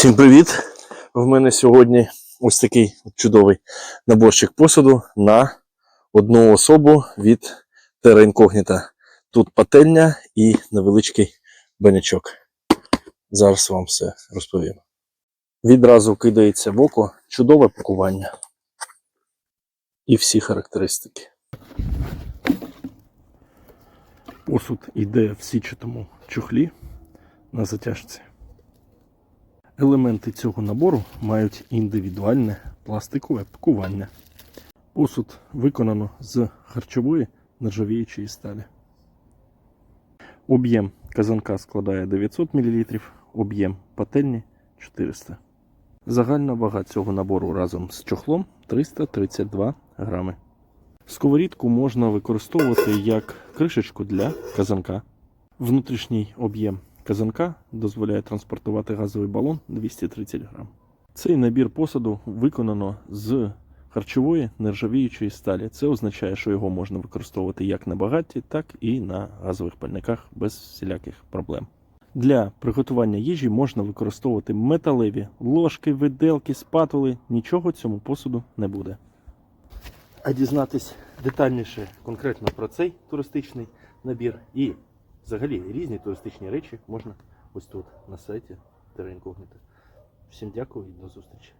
Всім привіт! В мене сьогодні ось такий чудовий наборчик посуду на одну особу від Terra Incognita. Тут пательня і невеличкий банячок. Зараз вам все розповім. Відразу кидається в око чудове пакування і всі характеристики. Посуд йде в січатому чохлі на затяжці. Елементи цього набору мають індивідуальне пластикове пакування. Посуд виконано з харчової нержавіючої сталі. Об'єм казанка складає 900 мл, об'єм пательні 400 Загальна вага цього набору разом з чохлом 332 грами. Сковорідку можна використовувати як кришечку для казанка. Внутрішній об'єм казанка дозволяє транспортувати газовий балон 230 грам. Цей набір посуду виконано з харчової нержавіючої сталі. Це означає, що його можна використовувати як на багатті, так і на газових пальниках без всіляких проблем. Для приготування їжі можна використовувати металеві ложки, виделки, спатули. Нічого цьому посуду не буде. А дізнатись детальніше конкретно про цей туристичний набір і взагалі різні туристичні речі можна ось тут на сайті Incognita. Всім дякую і до зустрічі.